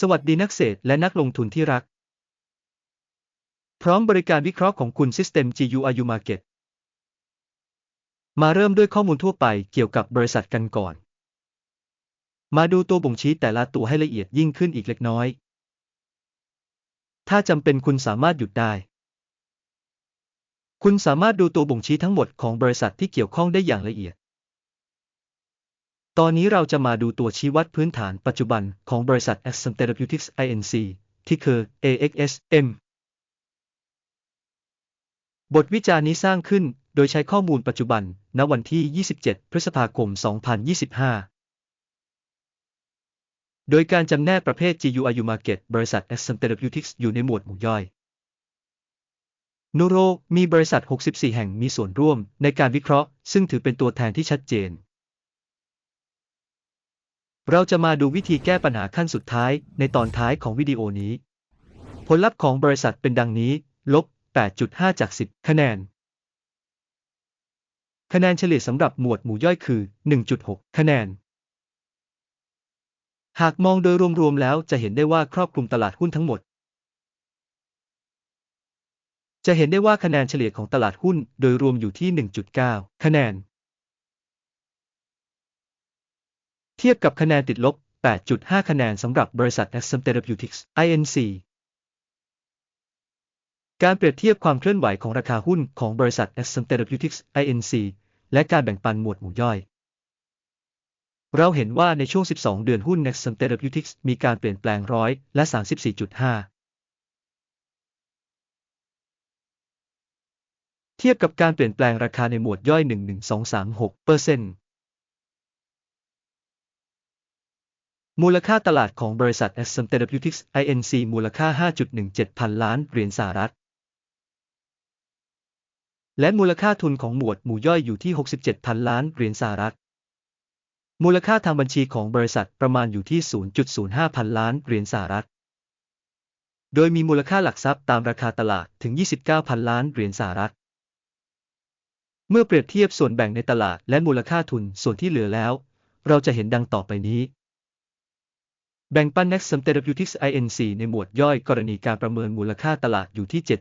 สวัสดีนักเศรษฐและนักลงทุนที่รัก พร้อมบริการวิเคราะห์ของคุณ System GURU Market มาเริ่มด้วยข้อมูลทั่วไปเกี่ยวกับบริษัทกันก่อน มาดูตัวบ่งชี้แต่ละตัวให้ละเอียดยิ่งขึ้นอีกเล็กน้อย ถ้าจำเป็นคุณสามารถหยุดได้ คุณสามารถดูตัวบ่งชี้ทั้งหมดของบริษัทที่เกี่ยวข้องได้อย่างละเอียด ตอนนี้เราจะมาดูตัวชี้วัดพื้นฐานปัจจุบันของบริษัท Axon Therapeutics Inc. ที่คือ AXSM บทวิจารณ์นี้สร้างขึ้นโดยใช้ข้อมูลปัจจุบัน ณ วันที่ 27 พฤษภาคม 2025 โดยการจำแนกประเภท GURU Market บริษัท Axon Therapeutics อยู่ในหมวดหมู่ย่อยนูโรมีบริษัท 64 แห่งมีส่วนร่วมในการวิเคราะห์ ซึ่งถือเป็นตัวแทนที่ชัดเจน เราจะมาดูวิธีแก้ปัญหาขั้นสุดท้ายในตอนท้ายของวิดีโอนี้ ผลลัพธ์ของบริษัทเป็นดังนี้ ลบ 8.5 จาก 10 คะแนน คะแนนเฉลี่ยสำหรับหมวดหมู่ย่อยคือ 1.6 คะแนน หากมองโดยรวมๆแล้วจะเห็นได้ว่าครอบคลุมตลาดหุ้นทั้งหมด จะเห็นได้ว่าคะแนนเฉลี่ยของตลาดหุ้นโดยรวมอยู่ที่ 1.9 คะแนน เทียบกับคะแนนติดลบ 8.5 คะแนนสำหรับบริษัท Axon Therapeutics Inc. การเปรียบเทียบความเคลื่อนไหวของราคาหุ้นของบริษัท Axon Therapeutics Inc. และการแบ่งปันหมวดหมู่ย่อย เราเห็นว่าในช่วง 12 เดือนหุ้น Axon Therapeutics มีการเปลี่ยนแปลงร้อยและ 34.5เทียบกับการเปลี่ยนแปลงราคาในหมวดย่อย 11236เปอร์เซ็นต์ มูลค่าตลาดของบริษัท Axon Therapeutics Inc. มูลค่า 5.17 พันล้านเหรียญสหรัฐ และมูลค่าทุนของหมวดหมู่ย่อยอยู่ที่ 67 พันล้านเหรียญสหรัฐ มูลค่าทางบัญชีของบริษัทประมาณอยู่ที่ 0.05 พันล้านเหรียญสหรัฐ โดยมีมูลค่าหลักทรัพย์ตามราคาตลาดถึง 29 พันล้านเหรียญสหรัฐ เมื่อเปรียบเทียบส่วนแบ่งในตลาดและมูลค่าทุนส่วนที่เหลือแล้ว เราจะเห็นดังต่อไปนี้ แบ่งปัน Nexum Therapeutics Inc. ในหมวดย่อยกรณีการประเมินมูลค่าตลาดอยู่ที่ 7.749%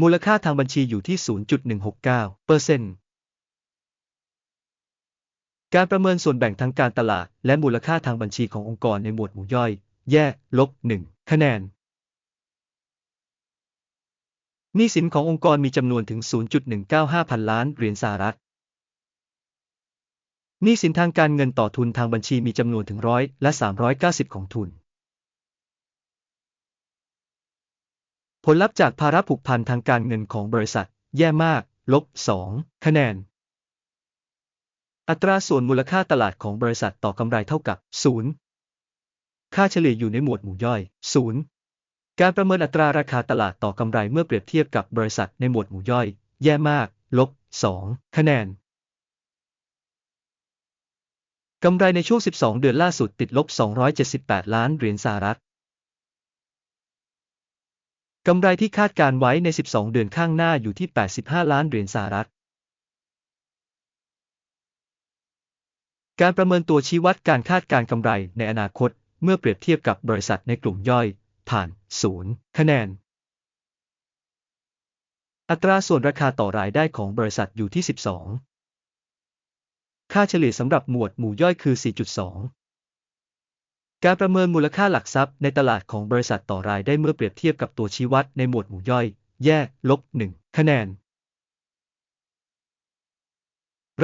มูลค่าทางบัญชีอยู่ที่ 0.169%การประเมินส่วนแบ่งทางการตลาด และมูลค่าทางบัญชีขององค์กรในหมวดหมู่ย่อย แยก ลบ 1 คะแนน หนี้สินขององค์กรมีจำนวนถึง 0.195 พันล้านเหรียญสหรัฐ หนี้สินทางการเงินต่อทุนทางบัญชีมีจำนวนถึงร้อยและ390 ของทุน ผลลัพธ์จากภาระผูกพันทางการเงินของบริษัท แย่มาก ลบ 2 คะแนน อัตราส่วนมูลค่าตลาดของบริษัทต่อกำไรเท่ากับ 0 ค่าเฉลี่ยอยู่ในหมวดหมู่ย่อย 0 การประเมินอัตราราคาตลาดต่อกำไรเมื่อเปรียบเทียบกับบริษัทในหมวดหมู่ย่อย แย่มาก ลบ 2 คะแนน กำไรในช่วง 12 เดือนล่าสุดติดลบ 278 ล้านเหรียญสหรัฐ กำไรที่คาดการไว้ใน 12 เดือนข้างหน้าอยู่ที่ 85 ล้านเหรียญสหรัฐ การประเมินตัวชี้วัดการคาดการกำไรในอนาคตเมื่อเปรียบเทียบกับบริษัทในกลุ่มย่อย ผ่าน 0 คะแนน อัตราส่วนราคาต่อรายได้ของบริษัทอยู่ที่ 12 ค่าเฉลี่ยสำหรับหมวดหมู่ย่อยคือ 4.2 การประเมินมูลค่าหลักทรัพย์ในตลาดของบริษัทต่อรายได้เมื่อเปรียบเทียบกับตัวชี้วัดในหมวดหมู่ย่อย แยกลบ 1 คะแนน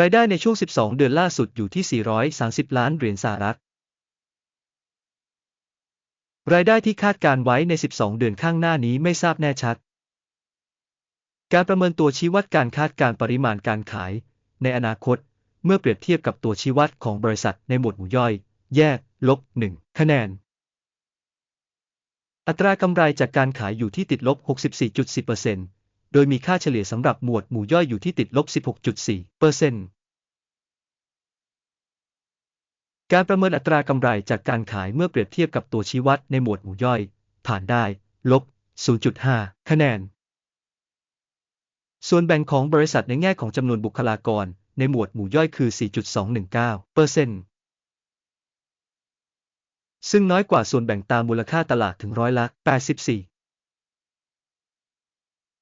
รายได้ในช่วง 12 เดือนล่าสุดอยู่ที่ 430 ล้านเหรียญสหรัฐ รายได้ที่คาดการไว้ใน 12 เดือนข้างหน้านี้ไม่ทราบแน่ชัด การประเมินตัวชี้วัดการคาดการปริมาณการขาย ในอนาคต เมื่อเปรียบเทียบกับตัวชี้วัดของบริษัทในหมวดหมู่ย่อย แยก ลบ 1 คะแนน อัตรากำไรจากการขายอยู่ที่ติดลบ 64.10%โดยมีค่าเฉลี่ยสำหรับหมวดหมู่ย่อยอยู่ที่ติดลบ 16.4%การประเมินอัตรากำไรจากการขายเมื่อเปรียบเทียบกับตัวชี้วัดในหมวดหมู่ย่อย ผ่านได้ ลบ 0.5 คะแนน ส่วนแบ่งของบริษัทในแง่ของจำนวนบุคลากร ในหมวดหมู่ย่อยคือ 4.219เปอร์เซ็นต์ซึ่งน้อยกว่าส่วนแบ่งตามมูลค่าตลาดถึงร้อยละ 84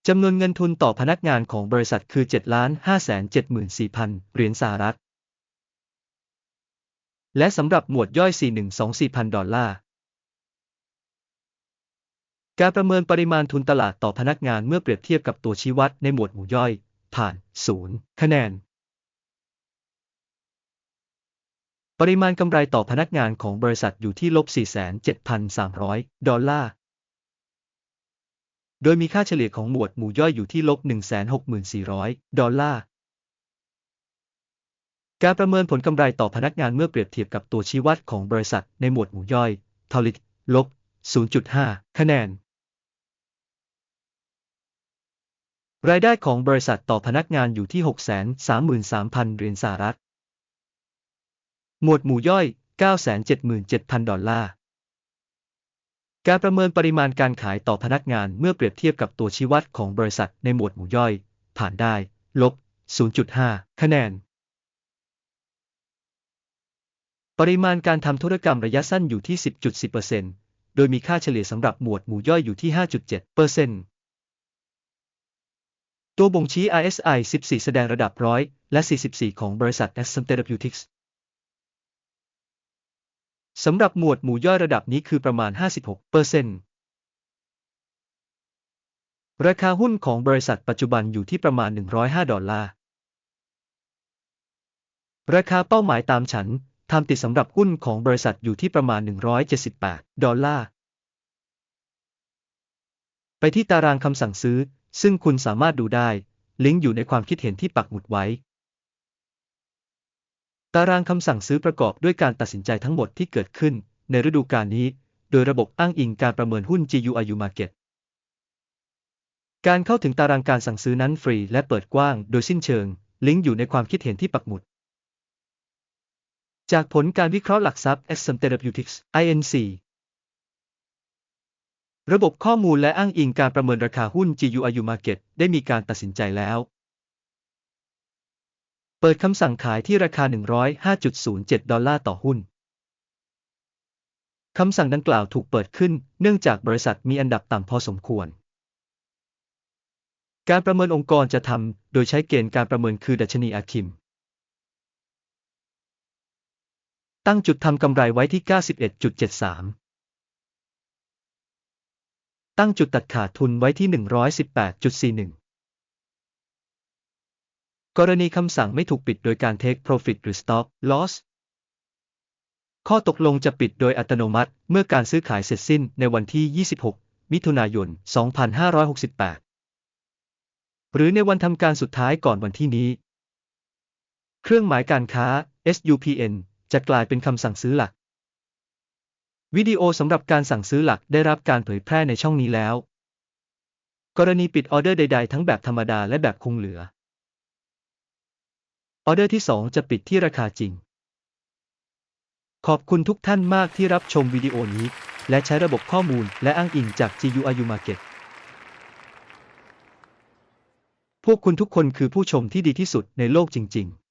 จำนวนเงินทุนต่อพนักงานของบริษัทคือ 7 5 7 4 0 0 0 เหรียญสหรัฐ และสำหรับหมวดย่อย 4124,000ดอลลาร์การประเมินปริมาณทุนตลาดต่อพนักงานเมื่อเปรียบเทียบกับตัวชี้วัดในหมวดหมู่ย่อย ผ่าน 0 คะแนน ปริมาณกำไรต่อพนักงานของบริษัทอยู่ที่ลบ 47,300 ดอลลาร์ โดยมีค่าเฉลี่ยของหมวดหมู่ย่อยอยู่ที่ลบ 164,400 ดอลลาร์ การประเมินผลกำไรต่อพนักงานเมื่อเปรียบเทียบกับตัวชี้วัดของบริษัทในหมวดหมู่ย่อยทอลิตลบ 0.5 คะแนน รายได้ของบริษัทต่อพนักงานอยู่ที่ 633,000 เหรียญสหรัฐ หมวดหมู่ย่อย 977,000 ดอลลาร์ การประเมินปริมาณการขายต่อพนักงานเมื่อเปรียบเทียบกับตัวชี้วัดของบริษัทในหมวดหมู่ย่อย ผ่านได้ ลบ 0.5 คะแนน ปริมาณการทำธุรกรรมระยะสั้นอยู่ที่ 10.10%โดยมีค่าเฉลี่ยสำหรับหมวดหมู่ย่อยอยู่ที่ 5.7%ตัวบ่งชี้ RSI 14 แสดงระดับร้อยและ 44 ของบริษัท Ascent Therapeutics สำหรับหมวดหมู่ย่อยระดับนี้คือประมาณ 56%ราคาหุ้นของบริษัทปัจจุบันอยู่ที่ประมาณ 105 ดอลลาร์ ราคาเป้าหมายตามฉันทำติดสำหรับหุ้นของบริษัทอยู่ที่ประมาณ 178 ดอลลาร์ ไปที่ตารางคำสั่งซื้อ ซึ่งคุณสามารถดูได้ ลิงก์อยู่ในความคิดเห็นที่ปักหมุดไว้ ตารางคำสั่งซื้อประกอบด้วยการตัดสินใจทั้งหมดที่เกิดขึ้น ในฤดูกาลนี้ โดยระบบอ้างอิงการประเมินหุ้น GUIU Market การเข้าถึงตารางการสั่งซื้อนั้นฟรีและเปิดกว้างโดยสิ้นเชิง ลิงก์อยู่ในความคิดเห็นที่ปักหมุด จากผลการวิเคราะห์หลักทรัพย์ Exxon Therapeutics INC ระบบข้อมูลและอ้างอิงการประเมินราคาหุ้น GUIU Market ได้มีการตัดสินใจแล้ว เปิดคำสั่งขายที่ราคา 105.07 ดอลลาร์ต่อหุ้น คำสั่งดังกล่าวถูกเปิดขึ้น เนื่องจากบริษัทมีอันดับต่ำพอสมควร การประเมินองค์กรจะทำ โดยใช้เกณฑ์การประเมินคือดัชนีอาคิม ตั้งจุดทำกำไรไว้ที่ 91.73ตั้งจุดตัดขาดทุนไว้ที่ 118.41 กรณีคำสั่งไม่ถูกปิดโดยการ take profit หรือ stop loss ข้อตกลงจะปิดโดยอัตโนมัติเมื่อการซื้อขายเสร็จสิ้นในวันที่ 26 มิถุนายน 2568 หรือในวันทำการสุดท้ายก่อนวันที่นี้ เครื่องหมายการค้า SUPN จะกลายเป็นคำสั่งซื้อหลัก วิดีโอสำหรับการสั่งซื้อหลักได้รับการเผยแพร่ในช่องนี้แล้ว กรณีปิดออเดอร์ใด ๆ ทั้งแบบธรรมดาและแบบคงเหลือ ออเดอร์ที่ 2 จะปิดที่ราคาจริง ขอบคุณทุกท่านมากที่รับชมวิดีโอนี้ และใช้ระบบข้อมูลและอ้างอิงจาก GUIU Market พวกคุณทุกคนคือผู้ชมที่ดีที่สุดในโลกจริง ๆ